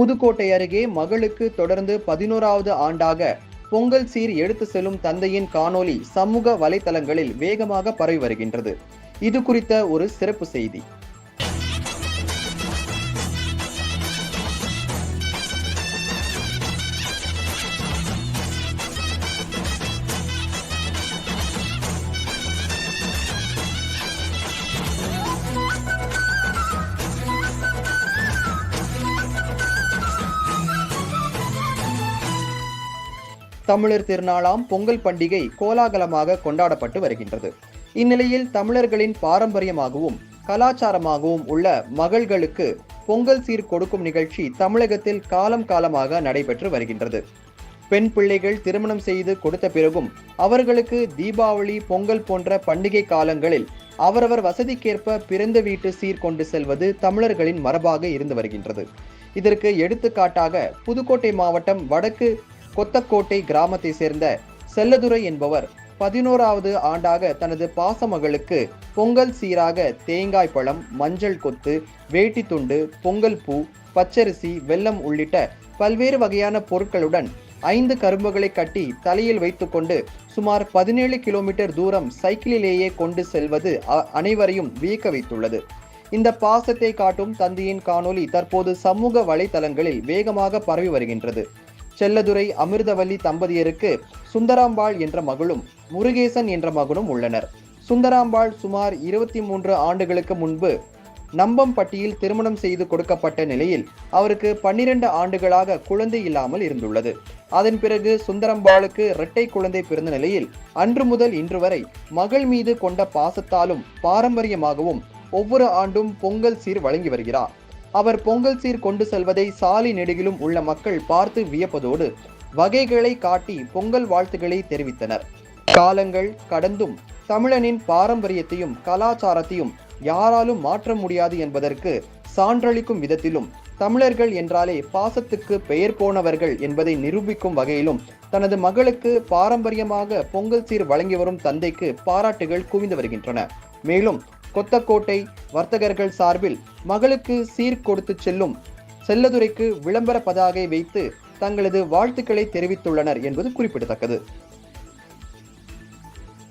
புதுக்கோட்டை அருகே மகளுக்கு தொடர்ந்து பதினோராவது ஆண்டாக பொங்கல் சீர் எடுத்து செல்லும் தந்தையின் காணொளி சமூக வலைதளங்களில் வேகமாக பரவி வருகின்றது. இது குறித்த ஒரு சிறப்பு செய்தி. தமிழர் திருநாளாம் பொங்கல் பண்டிகை கோலாகலமாக கொண்டாடப்பட்டு வருகின்றது. இந்நிலையில் தமிழர்களின் பாரம்பரியமாகவும் கலாச்சாரமாகவும் உள்ள மகள்களுக்கு பொங்கல் சீர் கொடுக்கும் நிகழ்ச்சி தமிழகத்தில் காலம் காலமாக நடைபெற்று வருகின்றது. பெண் பிள்ளைகள் திருமணம் செய்து கொடுத்த பிறகும் அவர்களுக்கு தீபாவளி பொங்கல் போன்ற பண்டிகை காலங்களில் அவரவர் வசதிக்கேற்ப பிறந்த வீட்டு சீர் கொண்டு செல்வது தமிழர்களின் மரபாக இருந்து வருகின்றது. இதற்கு எடுத்துக்காட்டாக புதுக்கோட்டை மாவட்டம் வடக்கு கொத்தக்கோட்டை கிராமத்தை சேர்ந்த செல்லதுரை என்பவர் பதினோராவது ஆண்டாக தனது பாசமகளுக்கு பொங்கல் சீராக தேங்காய் பழம் மஞ்சள் கொத்து வேட்டி துண்டு பொங்கல் பூ பச்சரிசி வெல்லம் உள்ளிட்ட பல்வேறு வகையான பொருட்களுடன் ஐந்து கரும்புகளை கட்டி தலையில் வைத்துக்கொண்டு சுமார் பதினேழு கிலோமீட்டர் தூரம் சைக்கிளிலேயே கொண்டு செல்வது அ- அனைவரையும் வியக்க வைத்துள்ளது இந்த பாசத்தை காட்டும் தந்தையின் காணொலி தற்போது சமூக வலைதளங்களில் வேகமாக பரவி வருகின்றது. செல்லதுரை அமிர்தவல்லி தம்பதியருக்கு சுந்தராம்பாள் என்ற மகளும் முருகேசன் என்ற மகனும் உள்ளனர். சுந்தராம்பாள் சுமார் இருபத்தி மூன்று ஆண்டுகளுக்கு முன்பு நம்பம்பட்டியில் திருமணம் செய்து கொடுக்கப்பட்ட நிலையில் அவருக்கு பன்னிரண்டு ஆண்டுகளாக குழந்தை இல்லாமல் இருந்துள்ளது. அதன் பிறகு சுந்தரம்பாளுக்கு இரட்டை குழந்தை பிறந்த நிலையில் அன்று முதல் இன்று வரை மகள் மீது கொண்ட பாசத்தாலும் பாரம்பரியமாகவும் ஒவ்வொரு ஆண்டும் பொங்கல் சீர் வழங்கி வருகிறார். அவர் பொங்கல் சீர் கொண்டு செல்வதை சாலை நெடுகிலும் உள்ள மக்கள் பார்த்து வியப்பதோடு வகைகளை காட்டி பொங்கல் வாழ்த்துக்களை தெரிவித்தனர். காலங்கள் கடந்தும் தமிழனின் பாரம்பரியத்தையும் கலாச்சாரத்தையும் யாராலும் மாற்ற முடியாது என்பதற்கு சான்றளிக்கும் விதத்திலும் தமிழர்கள் என்றாலே பாசத்துக்கு பெயர் போனவர்கள் என்பதை நிரூபிக்கும் வகையிலும் தனது மகளுக்கு பாரம்பரியமாக பொங்கல் சீர் வழங்கி வரும் தந்தைக்கு பாராட்டுகள் குவிந்து வருகின்றன. மேலும் கொத்தக்கோட்டை வர்த்தகர்கள் சார்பில் மகளுக்கு சீர் கொடுத்து செல்லும் செல்லதுரைக்கு விளம்பர பதாகை வைத்து தங்களது வாழ்த்துக்களை தெரிவித்துள்ளனர் என்பது குறிப்பிடத்தக்கது.